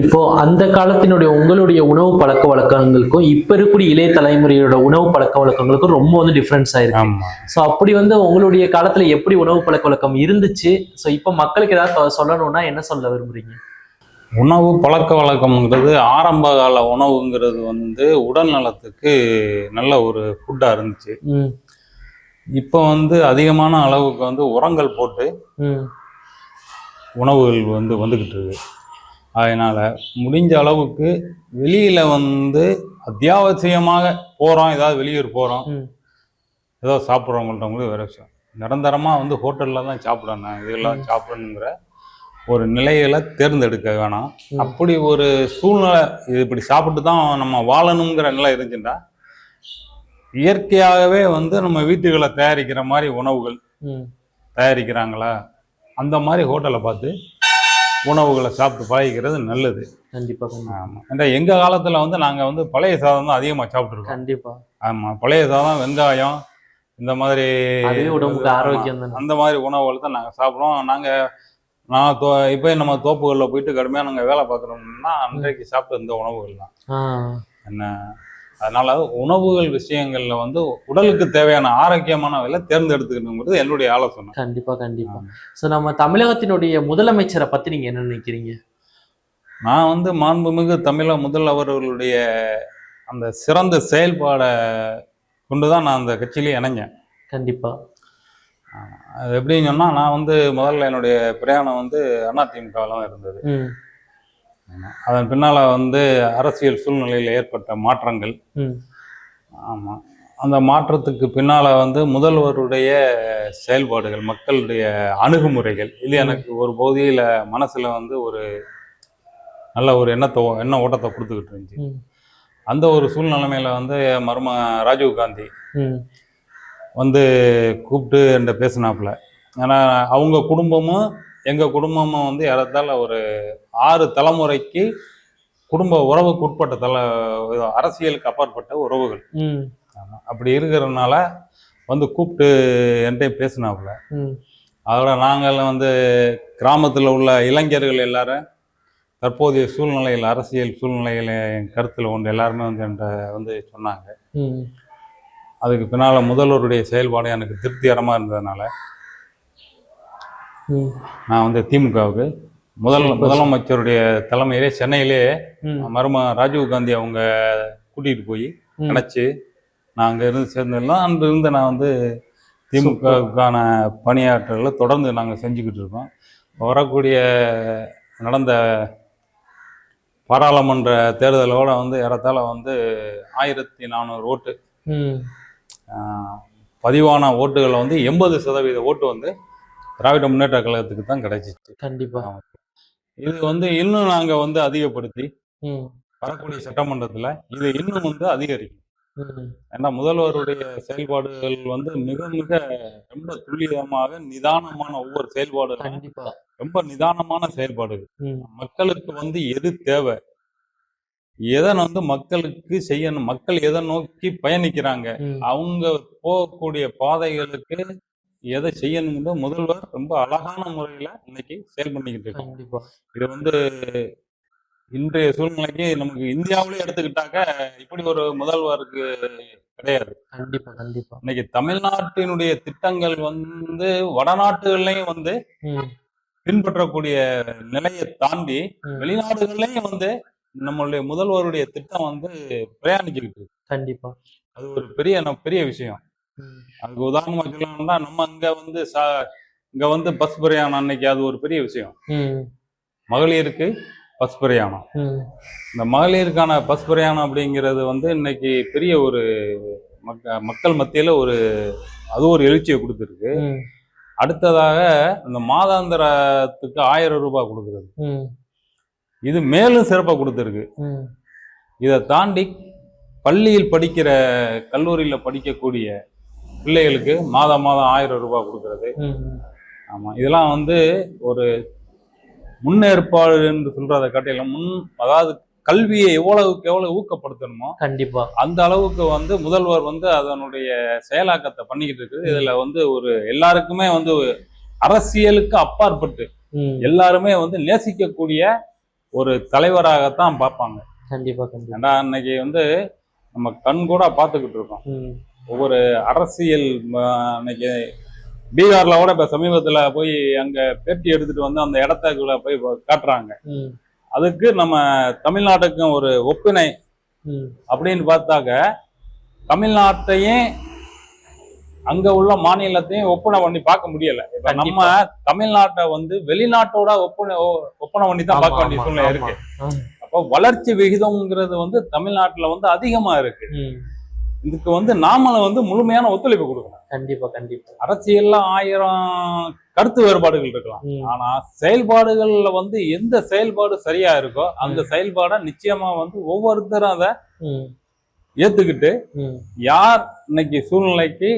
இப்போ அந்த காலத்தினுடைய உங்களுடைய உணவு பழக்க வழக்கங்களுக்கும் இப்ப இருக்கக்கூடிய இளைய தலைமுறையோட உணவு பழக்க வழக்கங்களுக்கும் ரொம்ப வந்து டிஃப்ரென்ஸ் ஆயிருக்கு. ஸோ அப்படி வந்து உங்களுடைய காலத்துல எப்படி உணவு பழக்க வழக்கம் இருந்துச்சு? ஸோ இப்போ மக்களுக்கு ஏதாவது சொல்லணும்னா என்ன சொல்ல விரும்புறீங்க? உணவு பழக்க வழக்கம்ங்கிறது ஆரம்ப கால உணவுங்கிறது வந்து உடல் நலத்துக்கு நல்ல ஒரு ஃபுட்டாக இருந்துச்சு. இப்போ வந்து அதிகமான அளவுக்கு வந்து உரங்கள் போட்டு உணவுகள் வந்து வந்துக்கிட்டு இருக்கு. அதனால் முடிஞ்ச அளவுக்கு வெளியில் வந்து அத்தியாவசியமாக போகிறோம் ஏதாவது வெளியூர் போகிறோம் ஏதோ சாப்பிட்றவங்கள்ட்ட வேற விஷயம். நிரந்தரமாக வந்து ஹோட்டலில் தான் சாப்பிடணும். இதெல்லாம் சாப்பிடணுங்கிற ஒரு நிலைகளை தேர்ந்தெடுக்க வேணாம். அப்படி ஒரு சூழ்நிலை இது இப்படி சாப்பிட்டு தான் நம்ம வாழணுங்கிற நிலை இருந்துச்சுன்னா இயற்கையாகவே வந்து நம்ம வீட்டுகளை தயாரிக்கிற மாதிரி உணவுகள் தயாரிக்கிறாங்களா? அந்த மாதிரி ஹோட்டலை பார்த்து உணவுகளை சாப்பிட்டு பழகிக்கிறது நல்லது. கண்டிப்பா கண்டிப்பா. ஆமாம் ஏன்னா எங்கள் காலத்தில் வந்து நாங்கள் வந்து பழைய சாதம் தான் அதிகமாக சாப்பிட்ருக்கோம் கண்டிப்பா. ஆமாம் பழைய சாதம் வெங்காயம் இந்த மாதிரி உடம்புக்கு ஆரோக்கியம் அந்த மாதிரி உணவுகள் தான் நாங்கள் சாப்பிடுவோம் நாங்கள் நான் தோ இப்போ நம்ம தோப்புகளில் போயிட்டு கடுமையாக நாங்கள் வேலை பார்க்குறோம்னா அன்றைக்கு சாப்பிட்ட இந்த உணவுகள் தான். என்ன? அதனால உணவுகள் விஷயங்கள்ல வந்து உடலுக்கு தேவையான ஆரோக்கியமான வேலை தேர்ந்தெடுத்துக்கணுங்கிறது என்னுடைய ஆலோசனை. கண்டிப்பா கண்டிப்பா. ஸோ நம்ம தமிழகத்தினுடைய முதலமைச்சரை பத்தி நீங்க என்ன நினைக்கிறீங்க? நான் வந்து மாண்புமிகு தமிழக முதல்வர்களுடைய அந்த சிறந்த செயல்பாடை கொண்டு தான் நான் அந்த கட்சியிலே இணைஞ்சேன். கண்டிப்பா. அது எப்படின்னு சொன்னால் நான் வந்து முதல்ல என்னுடைய பிரயாணம் வந்து அதிமுகவில் தான் இருந்தது அதன் பின்னால் வந்து அரசியல் சூழ்நிலையில் ஏற்பட்ட மாற்றங்கள். ஆமாம் அந்த மாற்றத்துக்கு பின்னால் வந்து முதல்வருடைய செயல்பாடுகள் மக்களுடைய அணுகுமுறைகள். இது. எனக்கு ஒரு பகுதியில் மனசில் வந்து ஒரு நல்ல ஒரு எண்ணத்தை எண்ண ஓட்டத்தை கொடுத்துக்கிட்டு இருந்துச்சு. அந்த ஒரு சூழ்நிலைமையில வந்து மரும ராஜீவ் காந்தி வந்து கூப்பிட்டு என்கிட்ட பேசினாப்புல. ஏன்னா அவங்க குடும்பமும் எங்கள் குடும்பமும் வந்து ஏறத்தாழ ஒரு ஆறு தலைமுறைக்கு குடும்ப உறவுக்கு உட்பட்ட தல அரசியலுக்கு அப்பாற்பட்ட உறவுகள். ம். ஆமா. அப்படி இருக்கிறதுனால வந்து கூப்பிட்டு என்கிட்ட பேசினாப்புல. அதோட நாங்கள் வந்து கிராமத்தில் உள்ள இளைஞர்கள் எல்லாரும் தற்போதைய சூழ்நிலையில் அரசியல் சூழ்நிலையில் என் கருத்தில் கொண்டு எல்லாருமே வந்து என்கிட்ட வந்து சொன்னாங்க. அதுக்கு பின்னால் முதல்வருடைய செயல்பாடு எனக்கு திருப்திகரமாக இருந்ததுனால நான் வந்து திமுகவுக்கு. முதல். முதலமைச்சருடைய தலைமையிலே சென்னையிலே ம். மரும ராஜீவ் காந்தி அவங்க கூட்டிகிட்டு போய். நினச்சி நான் அங்கே இருந்து சேர்ந்தெல்லாம் அன்று இருந்து நான் வந்து திமுகவுக்கான பணியாற்றலை தொடர்ந்து நாங்கள் செஞ்சுக்கிட்டு இருக்கோம். வரக்கூடிய நடந்த பாராளுமன்ற தேர்தலோட வந்து ஏறத்தாழ வந்து ஆயிரத்தி நானூறு ஓட்டு. பதிவான ஓட்டுகளில் வந்து எண்பது சதவீத ஓட்டு வந்து திராவிட முன்னேற்ற கழகத்துக்கு தான் கிடைச்சிச்சு. கண்டிப்பா. இது வந்து இன்னும் நாங்கள் வந்து அதிகப்படுத்தி வரக்கூடிய சட்டமன்றத்தில் இது இன்னும் வந்து அதிகரிக்கும். ஏன்னா முதல்வருடைய செயல்பாடுகள் வந்து மிக மிக ரொம்ப துல்லியமாக நிதானமான ஒவ்வொரு செயல்பாடுகளும் ரொம்ப நிதானமான செயல்பாடுகள். மக்களுக்கு வந்து எது தேவை? எதை வந்து மக்களுக்கு செய்யணும்? மக்கள் எதை நோக்கி பயணிக்கிறாங்க? அவங்க போகக்கூடிய பாதைகளுக்கு எதை செய்யணுங்கிற முதல்வர் ரொம்ப அழகான முறையில இன்னைக்கு செயல் பண்ணிக்கிட்டு கண்டிப்பா. இது வந்து இன்றைய சூழ்நிலைக்கு நமக்கு இந்தியாவிலே எடுத்துக்கிட்டாக்க இப்படி ஒரு முதல்வருக்கு கிடையாது. கண்டிப்பா கண்டிப்பா. இன்னைக்கு தமிழ்நாட்டினுடைய திட்டங்கள் வந்து வடநாட்டுகள்லயும் வந்து பின்பற்றக்கூடிய நிலையை தாண்டி வெளிநாடுகள்லயும் வந்து நம்மளுடைய முதல்வருடைய திட்டம் வந்து பிரயாணிச்சுக்கிட்டு கண்டிப்பா. அது ஒரு பெரிய பெரிய விஷயம். அதுக்கு உதாரணமா சொல்லணும்னா நம்ம இங்க வந்து இங்க வந்து பஸ் பிரயாணம் அன்னைக்கு அது ஒரு பெரிய விஷயம். மகளிருக்கு பஸ் பிரயாணம். இந்த மகளிருக்கான பஸ் பிரயாணம் அப்படிங்கிறது வந்து இன்னைக்கு பெரிய ஒரு மக்க மக்கள் மத்தியில ஒரு அது ஒரு எழுச்சியை கொடுத்துருக்கு. அடுத்ததாக இந்த மாதாந்திரத்துக்கு ஆயிரம் ரூபாய் கொடுக்குறது. இது மேலும் சிறப்பாக கொடுத்துருக்கு. இதை தாண்டி பள்ளியில் படிக்கிற கல்லூரியில் படிக்கக்கூடிய பிள்ளைகளுக்கு மாதம் மாதம் ஆயிரம் ரூபாய் கொடுக்கறது. ஆமாம் இதெல்லாம் வந்து ஒரு முன்னேற்பாடு என்று சொல்றதை காட்டிலும் முன் அதாவது கல்வியை எவ்வளவுக்கு எவ்வளவு ஊக்கப்படுத்தணுமோ கண்டிப்பா. அந்த அளவுக்கு வந்து முதல்வர் வந்து அதனுடைய செயலாக்கத்தை பண்ணிக்கிட்டு இருக்குது. இதுல வந்து ஒரு எல்லாருக்குமே வந்து அரசியலுக்கு அப்பாற்பட்டு எல்லாருமே வந்து நேசிக்கக்கூடிய ஒரு தலைவராகத்தான் பார்ப்பாங்க. கண்டிப்பா கண்டிப்பா. ஏன்னா அன்னைக்கு வந்து நம்ம கண் கூட பார்த்துக்கிட்டு இருக்கோம். ஒவ்வொரு அரசியல் அன்னைக்கு பீகார்ல கூட இப்ப சமீபத்துல போய் அங்க பேட்டி எடுத்துட்டு வந்து அந்த இடத்துக்குள்ள போய் காட்டுறாங்க அதுக்கு நம்ம தமிழ்நாட்டுக்கும் ஒரு ஒப்பினை ம். அப்படின்னு பார்த்தாக்க தமிழ்நாட்டையும் அங்க உள்ள மாநிலத்தையும் ஒப்பனை பண்ணி பார்க்க முடியல இப்ப நம்ம. தமிழ்நாட்டை வந்து வெளிநாட்டோட ஒப்பனை ஒப்பனை பண்ணி தான் பார்க்க வேண்டிய சூழ்நிலை. இருக்கு அப்போ வளர்ச்சி விகிதம்ங்கிறது வந்து தமிழ்நாட்டுல வந்து அதிகமா இருக்கு. இதுக்கு வந்து நாமளும் வந்து முழுமையான ஒத்துழைப்பு கொடுக்கணும். கண்டிப்பா கண்டிப்பா. அரசியல்ல ஆயிரம் கருத்து வேறுபாடுகள் இருக்கலாம். ஆனா செயல்பாடுகள்ல வந்து எந்த செயல்பாடு சரியா இருக்கோ அந்த செயல்பாடை நிச்சயமா வந்து ஒவ்வொருத்தரும் அதை ஏத்துக்கிட்டு. யார் இன்னைக்கு சூழ்நிலைக்கு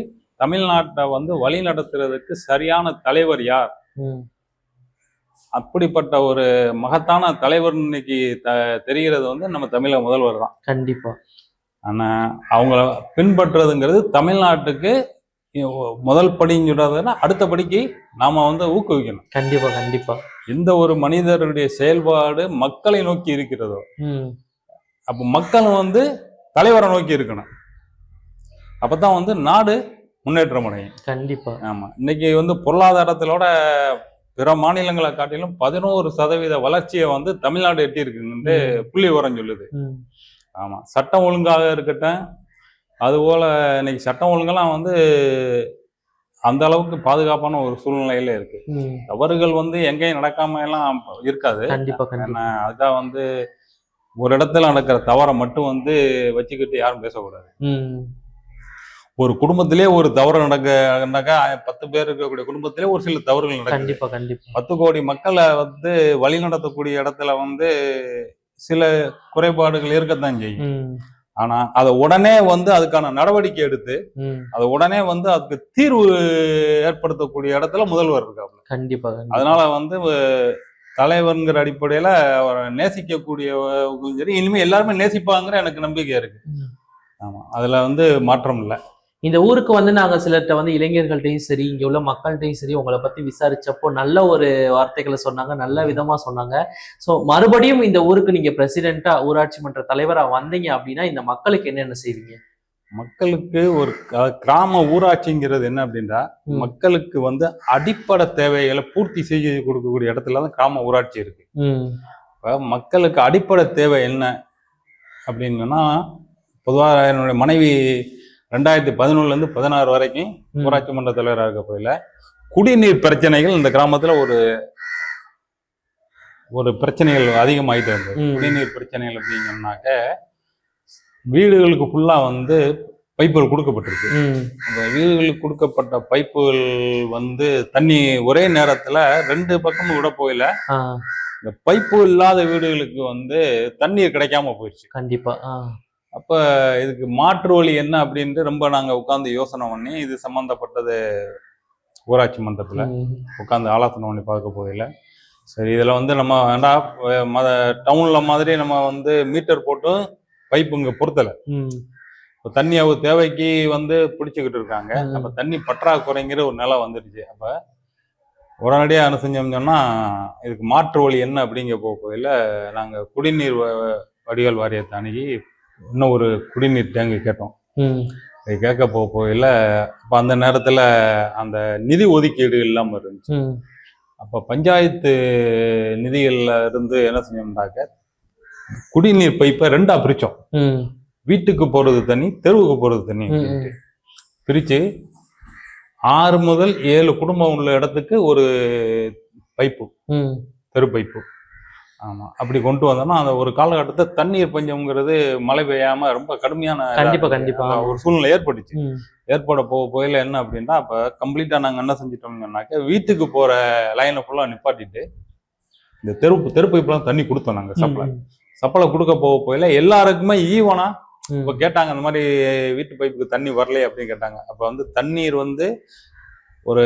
தமிழ்நாட்டை வந்து வழி நடத்துறதுக்கு சரியான தலைவர் யார். அப்படிப்பட்ட ஒரு மகத்தான தலைவர் இன்னைக்கு தெரிகிறது வந்து நம்ம தமிழக முதல்வர் தான். கண்டிப்பா. ஆனா அவங்கள பின்பற்றுறதுங்கிறது தமிழ்நாட்டுக்கு முதல் படின்னு சொல்றதுன்னா அடுத்த படிக்கு நாம வந்து ஊக்குவிக்கணும். கண்டிப்பா கண்டிப்பா. எந்த ஒரு மனிதருடைய செயல்பாடு மக்களை நோக்கி இருக்கிறதோ அப்ப மக்கள் வந்து தலைவரை நோக்கி இருக்கணும். அப்பதான் வந்து நாடு முன்னேற்றம் அடையும். கண்டிப்பா. ஆமா. இன்னைக்கு வந்து பொருளாதாரத்திலோட பிற மாநிலங்களை காட்டிலும் பதினோரு சதவீத வளர்ச்சியை வந்து தமிழ்நாடு எட்டி இருக்குன்னு புள்ளி விவரம் சொல்லுது. ம், ஆமா. சட்டம் ஒழுங்காக இருக்கட்டும். அதுபோல இன்னைக்கு சட்டம் ஒழுங்கெல்லாம் வந்து அந்த அளவுக்கு பாதுகாப்பான ஒரு சூழ்நிலையில இருக்கு. தவறுகள் வந்து எங்கேயும் நடக்காம எல்லாம் இருக்காது. அதுதான் வந்து ஒரு இடத்துல நடக்கிற தவறை மட்டும் வந்து வச்சுக்கிட்டு யாரும் பேசக்கூடாது. ஒரு குடும்பத்திலே ஒரு தவறு நடக்கனாக்கா பத்து பேர் இருக்கக்கூடிய குடும்பத்திலே ஒரு சில தவறுகள் நடக்குது. கண்டிப்பா கண்டிப்பா. பத்து கோடி மக்களை வந்து வழி நடத்தக்கூடிய இடத்துல வந்து சில குறைபாடுகள் இருக்கத்தான் செய்யும். ஆனா அதை உடனே வந்து அதுக்கான நடவடிக்கை எடுத்து. அதை உடனே வந்து அதுக்கு தீர்வு ஏற்படுத்தக்கூடிய இடத்துல முதல்வர் இருக்காங்க கண்டிப்பா அதனால வந்து தலைவர்ங்கிற அடிப்படையில அவரை நேசிக்கக்கூடியவங்களும் சரி இனிமே எல்லாருமே நேசிப்பாங்கிற எனக்கு நம்பிக்கை இருக்கு. ஆமா அதுல வந்து மாற்றம் இல்லை. இந்த ஊருக்கு வந்து நாங்க சிலர்கிட்ட வந்து இளைஞர்கள்ட்டையும் சரி இங்க உள்ள மக்கள்கிட்டையும் சரி உங்களை பத்தி விசாரிச்சப்போ நல்ல ஒரு வார்த்தைகளை சொன்னாங்க நல்ல விதமா சொன்னாங்க. சோ மறுபடியும் இந்த ஊருக்கு நீங்க பிரசிடென்ட்டா ஊராட்சி மன்ற தலைவரா வந்தீங்க அப்படின்னா இந்த மக்களுக்கு என்னென்ன செய்வீங்க? மக்களுக்கு ஒரு கிராம ஊராட்சிங்கிறது என்ன அப்படின்னா. மக்களுக்கு வந்து அடிப்படை தேவைகளை பூர்த்தி செய்து கொடுக்கக்கூடிய இடத்துல தான் கிராம ஊராட்சி இருக்கு. மக்களுக்கு அடிப்படை தேவை என்ன அப்படின்னா பொதுவாக என்னுடைய மனைவி ரெண்டாயிரத்தி பதினொன்னுல இருந்து பதினாறு வரைக்கும். ஊராட்சி மன்ற தலைவராக இருக்க போயில. குடிநீர் பிரச்சனைகள் இந்த கிராமத்துல ஒரு ஒரு பிரச்சனைகள் அதிகமாயிட்டு இருந்தது. குடிநீர் பிரச்சனைகள் அப்படிங்கன்னாக்க வீடுகளுக்கு ஃபுல்லா வந்து பைப்புகள் கொடுக்கப்பட்டிருக்கு. அந்த வீடுகளுக்கு கொடுக்கப்பட்ட பைப்புகள் வந்து தண்ணி ஒரே நேரத்துல ரெண்டு பக்கமும் விட போயில. இந்த பைப்பு இல்லாத வீடுகளுக்கு வந்து தண்ணீர் கிடைக்காம போயிடுச்சு. கண்டிப்பா ஆ, அப்ப இதுக்கு மாற்று வழி என்ன அப்படின்ட்டு ரொம்ப நாங்க உட்கார்ந்து யோசனை பண்ணி இது சம்பந்தப்பட்டது ஊராட்சி மன்றத்துல உட்காந்து ஆலோசனை பண்ணி பார்க்க போகல சரி இதுல வந்து நம்ம வேண்டாம் அஹ் மத டவுன்ல மாதிரி நம்ம வந்து மீட்டர் போட்டு பைப்பு இங்க பொருத்தல. இப்போ தண்ணி அவங்க தேவைக்கு வந்து பிடிச்சிக்கிட்டு இருக்காங்க. அப்ப தண்ணி பற்றாக்குறைங்கிற ஒரு நிலை வந்துடுச்சு. அப்ப உடனடியாக என்ன செஞ்சோம்னு சொன்னா இதுக்கு மாற்று வழி என்ன அப்படிங்க போகையில் நாங்க குடிநீர் வடிகால் வாரியத்தை அணுகி இன்னும் ஒரு குடிநீர் டேங்கு கேட்டோம். இது கேட்க போக போகையில் அப்போ அந்த நேரத்தில் அந்த நிதி ஒதுக்கீடு இல்லாமல் இருந்துச்சு. அப்போ பஞ்சாயத்து நிதிகள்ல இருந்து என்ன செஞ்சோம்னாக்க குடிநீர் பைப்பை ரெண்டா பிரிச்சோம். வீட்டுக்கு போறது தண்ணி தெருவுக்கு போறது தண்ணி. பிரிச்சு ஆறு முதல் ஏழு குடும்பம் உள்ள இடத்துக்கு ஒரு பைப்பு தெரு பைப்பு. ஆமா. அப்படி கொண்டு வந்தோம்னா அந்த ஒரு காலகட்டத்தை தண்ணீர் பஞ்சம்ங்கிறது மழை பெய்யாம ரொம்ப கடுமையான கண்டிப்பா. கண்டிப்பா. ஒரு சூழ்நிலை ஏற்பட்டுச்சு. ஏற்பட போக போயில என்ன அப்படின்னா அப்ப கம்ப்ளீட்டா நாங்க என்ன செஞ்சிட்டோம்னாக்க வீட்டுக்கு போற லைனை ஃபுல்லா நிப்பாட்டிட்டு இந்த தெரு தெரு பைப்லாம் தண்ணி கொடுத்தோம் நாங்க சப்ளை சப்ளை கொடுக்க போக போயில எல்லாருக்குமே ஈவனா இப்போ கேட்டாங்க இந்த மாதிரி வீட்டு பைப்புக்கு தண்ணி வரலையே அப்படின்னு கேட்டாங்க. அப்போ வந்து தண்ணீர் வந்து ஒரு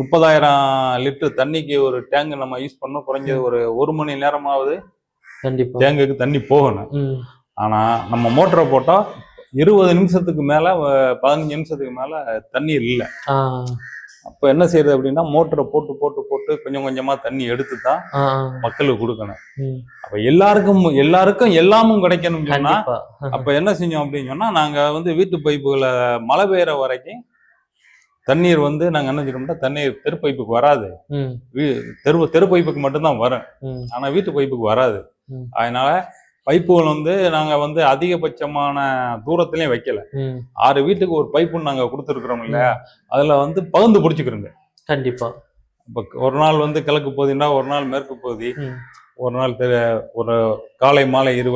முப்பதாயிரம் லிட்டர் தண்ணிக்கு ஒரு டேங்க் நம்ம யூஸ் பண்ணோம். குறைஞ்சது ஒரு ஒரு மணி நேரமாவது கண்டிப்பா. டேங்குக்கு தண்ணி போகணும். ஆனா நம்ம மோட்டரை போட்டா இருபது நிமிஷத்துக்கு மேல பதினஞ்சு நிமிஷத்துக்கு மேல தண்ணீர் இல்லை. அப்போ என்ன செய்யறது அப்படின்னா மோட்டரை போட்டு போட்டு போட்டு கொஞ்சம் கொஞ்சமா தண்ணி எடுத்து தான் மக்களுக்கு கொடுக்கணும். அப்ப எல்லாருக்கும் எல்லாருக்கும் எல்லாமும் கிடைக்கணும் சொன்னா அப்ப என்ன செஞ்சோம் அப்படின்னு சொன்னா நாங்க வந்து வீட்டு பைப்புகளை மழை பெய்யற வரைக்கும் தண்ணீர் வந்து நாங்க என்ன செய்யறோம்னா தண்ணீர் தெரு பைப்புக்கு வராது. தெரு தெரு பைப்புக்கு மட்டும்தான் வரும். ஆனா வீட்டு பைப்புக்கு வராது. அதனால பைப்புகள் வந்து நாங்க வந்து அதிகபட்சமான தூரத்திலயும் வைக்கல. ஆறு வீட்டுக்கு ஒரு பைப்புன்னு நாங்க கொடுத்துருக்குறோம் இல்லையா? அதுல வந்து பகிர்ந்து பிடிச்சிக்கிறோங்க. கண்டிப்பா. இப்போ ஒரு நாள் வந்து கிழக்கு பகுதினா ஒரு நாள் மேற்கு பகுதி. ஒரு நாள் தெ- ஒரு காலை மாலை இரு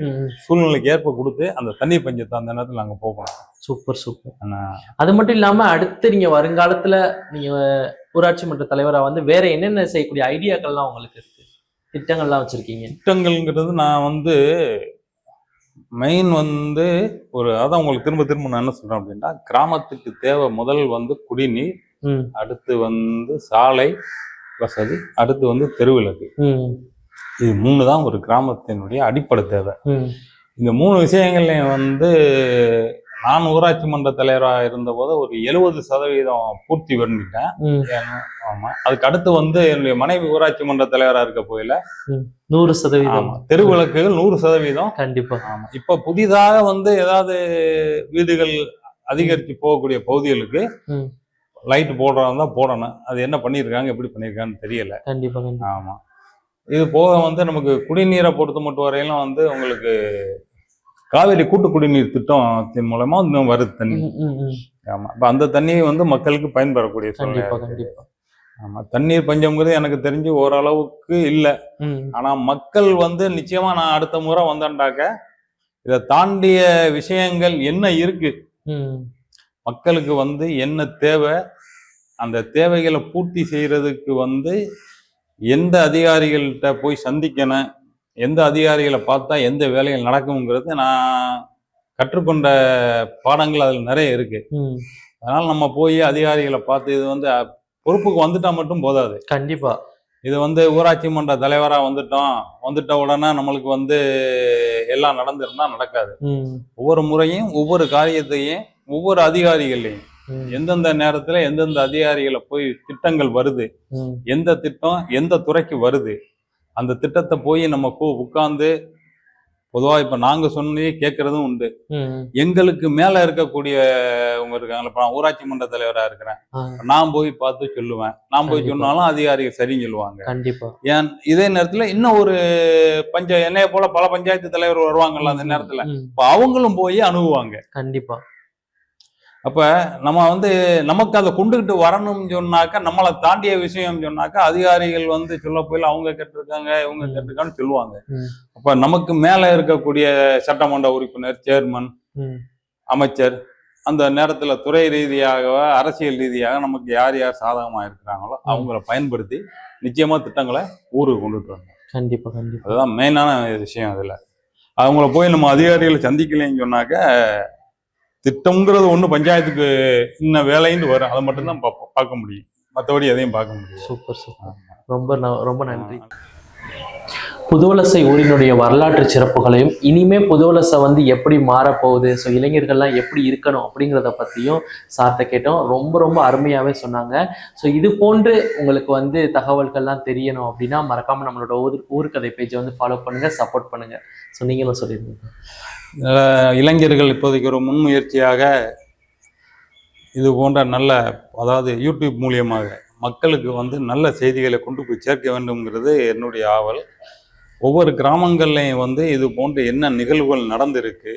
ம், ம். சூழ்நிலைக்கு ஏற்ப கொடுத்து அந்த தண்ணீர் பஞ்சத்தை அந்த நேரத்தில் நாங்க போகணும். Super super. அது மட்டும் இல்லாம அடுத்து நீங்க வருங்காலத்துல நீங்க ஊராட்சி மன்ற தலைவரா வந்து வேற என்னென்ன செய்யக்கூடிய ஐடியாக்கள்லாம் உங்களுக்கு இருக்கு? திட்டங்கள்லாம் வச்சிருக்கீங்க. திட்டங்கள்ங்கிறது நான் வந்து மெயின் வந்து ஒரு அதான் உங்களுக்கு திரும்ப திரும்ப நான் என்ன சொல்றேன் அப்படின்னா கிராமத்துக்கு தேவை முதல் வந்து குடிநீர் அடுத்து வந்து சாலை வசதி. அடுத்து வந்து தெருவிளக்கு. இது மூணு தான் ஒரு கிராமத்தினுடைய அடிப்படை தேவை. இந்த மூணு விஷயங்கள்லையும் வந்து நான் ஊராட்சி மன்ற தலைவராக இருந்தபோது ஒரு எழுபது சதவீதம் பூர்த்தி பண்ணிட்டேன். ஆமா. அதுக்கு அடுத்து வந்து என்னுடைய மனைவி ஊராட்சி மன்ற தலைவராக இருக்க போயில. நூறு சதவீதம். ஆமா. தெருவிளக்குகள் நூறு சதவீதம். கண்டிப்பா. ஆமா. இப்ப புதிதாக வந்து ஏதாவது வீடுகள் அதிகரித்து போகக்கூடிய பகுதிகளுக்கு. லைட் போடுறதா தான் போடணும். அது என்ன பண்ணியிருக்காங்க எப்படி பண்ணியிருக்காங்கன்னு தெரியல. கண்டிப்பா கண்டிப்பா. ஆமா. இது போக வந்து நமக்கு குடிநீரை பொறுத்த மட்டும் வரையிலும் வந்து உங்களுக்கு காவேரி கூட்டு குடிநீர் திட்டத்தின் மூலமா இன்னும் வருது தண்ணி. ஆமா. இப்ப அந்த தண்ணி வந்து மக்களுக்கு பயன்பெறக்கூடிய சூழ்நிலை ஆமா. தண்ணீர் பஞ்சம்ங்கிறது எனக்கு தெரிஞ்சு ஓரளவுக்கு இல்ல. ஆனா மக்கள் வந்து நிச்சயமா நான் அடுத்த முறை வந்தேன்டாக்க இதை தாண்டிய விஷயங்கள் என்ன இருக்கு? மக்களுக்கு வந்து என்ன தேவை? அந்த தேவைகளை பூர்த்தி செய்யறதுக்கு வந்து எந்த அதிகாரிகள்கிட்ட போய் சந்திக்கணும்? எந்த அதிகாரிகளை பார்த்தா எந்த வேலைகள் நடக்குங்கிறது நான் கற்றுக்கொண்ட பாடங்கள் அதில் நிறைய இருக்கு. அதனால நம்ம போய் அதிகாரிகளை பார்த்து இது வந்து பொறுப்புக்கு வந்துட்டா மட்டும் போதாது. கண்டிப்பா. இது வந்து ஊராட்சி மன்ற தலைவரா வந்துட்டோம். வந்துட்ட உடனே நம்மளுக்கு வந்து எல்லாம் நடந்துருந்தா நடக்காது. ஒவ்வொரு முறையும் ஒவ்வொரு காரியத்தையும் ஒவ்வொரு அதிகாரிகளையும் ம், எந்தெந்த நேரத்துல எந்தெந்த அதிகாரிகளை போய் திட்டங்கள் வருது. எந்த திட்டம் எந்த துறைக்கு வருது அந்த திட்டத்தை போய் நம்ம உட்கார்ந்து பொதுவா இப்ப நாங்க சொன்னே கேட்கறதும் உண்டு. எங்களுக்கு மேல இருக்கக்கூடியவங்க இருக்காங்களா இப்ப நான் ஊராட்சி மன்ற தலைவரா இருக்கிறேன். நான் போய் பார்த்து சொல்லுவேன். நான் போய். சொன்னாலும் அதிகாரிகள் சரின்னு சொல்லுவாங்க. கண்டிப்பா. ஏன் இதே நேரத்துல இன்னும் ஒரு பஞ்ச என்னைய போல பல பஞ்சாயத்து தலைவர் வருவாங்கல்ல அந்த நேரத்துல. இப்ப அவங்களும் போய் அணுகுவாங்க. கண்டிப்பா. அப்ப நம்ம வந்து நமக்கு அதை கொண்டுகிட்டு வரணும்னு சொன்னாக்கா நம்மளை தாண்டிய விஷயம் சொன்னாக்கா அதிகாரிகள் வந்து சொல்ல போயில அவங்க கேட்டிருக்காங்க இவங்க ம். கேட்டிருக்கான்னு சொல்லுவாங்க. அப்ப நமக்கு மேல இருக்கக்கூடிய சட்டமன்ற உறுப்பினர் சேர்மன் அமைச்சர் அந்த நேரத்துல துறை ரீதியாக அரசியல் ரீதியாக நமக்கு யார் யார் சாதகமா இருக்கிறாங்களோ அவங்கள பயன்படுத்தி நிச்சயமா திட்டங்களை ஊருக்கு கொண்டுட்டு வரணும் கண்டிப்பா கண்டிப்பா. அதுதான் மெயினான விஷயம் அதுல. அவங்கள போய் நம்ம அதிகாரிகளை சந்திக்கலைன்னு சொன்னாக்க திட்டம்ங்கிறது ஒண்ணு பஞ்சாயத்துக்கு இன்ன வேலைன்னு வரும். அதை மட்டும்தான் பார்ப்போம். பார்க்க முடியும். மற்றபடி எதையும் பார்க்க முடியும் சூப்பர் சூப்பர். ரொம்ப ந- ரொம்ப நன்றி. புதுவலசை ஊரினுடைய வரலாற்று சிறப்புகளையும் இனிமே புதுவலசை வந்து எப்படி மாறப்போகுது ஸோ இளைஞர்கள்லாம் எப்படி இருக்கணும் அப்படிங்கிறத பற்றியும் சார்த்தை கேட்டோம். ரொம்ப ரொம்ப அருமையாகவே சொன்னாங்க. ஸோ இது போன்று உங்களுக்கு வந்து தகவல்கள்லாம் தெரியணும் அப்படின்னா மறக்காமல் நம்மளோட ஊர் ஊர்கதை பேஜை வந்து ஃபாலோ பண்ணுங்க சப்போர்ட் பண்ணுங்க. ஸோ நீங்களும் சொல்லியிருந்தீங்க இளைஞர்கள் இப்போதைக்கு ஒரு முன்முயற்சியாக இது போன்ற நல்ல அதாவது யூடியூப் மூலியமாக மக்களுக்கு வந்து நல்ல செய்திகளை கொண்டு போய் சேர்க்க வேண்டும்ங்கிறது என்னுடைய ஆவல். ஒவ்வொரு கிராமங்கள்லையும் வந்து இது போன்ற என்ன நிகழ்வுகள் நடந்திருக்கு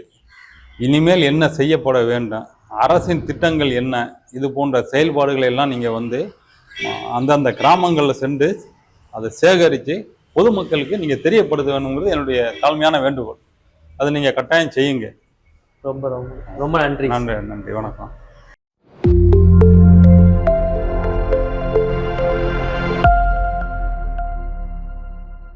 இனிமேல் என்ன செய்யப்பட வேண்டும் அரசின் திட்டங்கள் என்ன இது போன்ற செயல்பாடுகளை எல்லாம் நீங்கள் வந்து அந்தந்த கிராமங்களில் சென்று அதை சேகரித்து பொதுமக்களுக்கு நீங்கள் தெரியப்படுத்த வேணுங்கிறது என்னுடைய தாழ்மையான வேண்டுகோள். அதை நீங்கள் கட்டாயம் செய்யுங்க. ரொம்ப ரொம்ப ரொம்ப நன்றி. நன்றி நன்றி. வணக்கம்.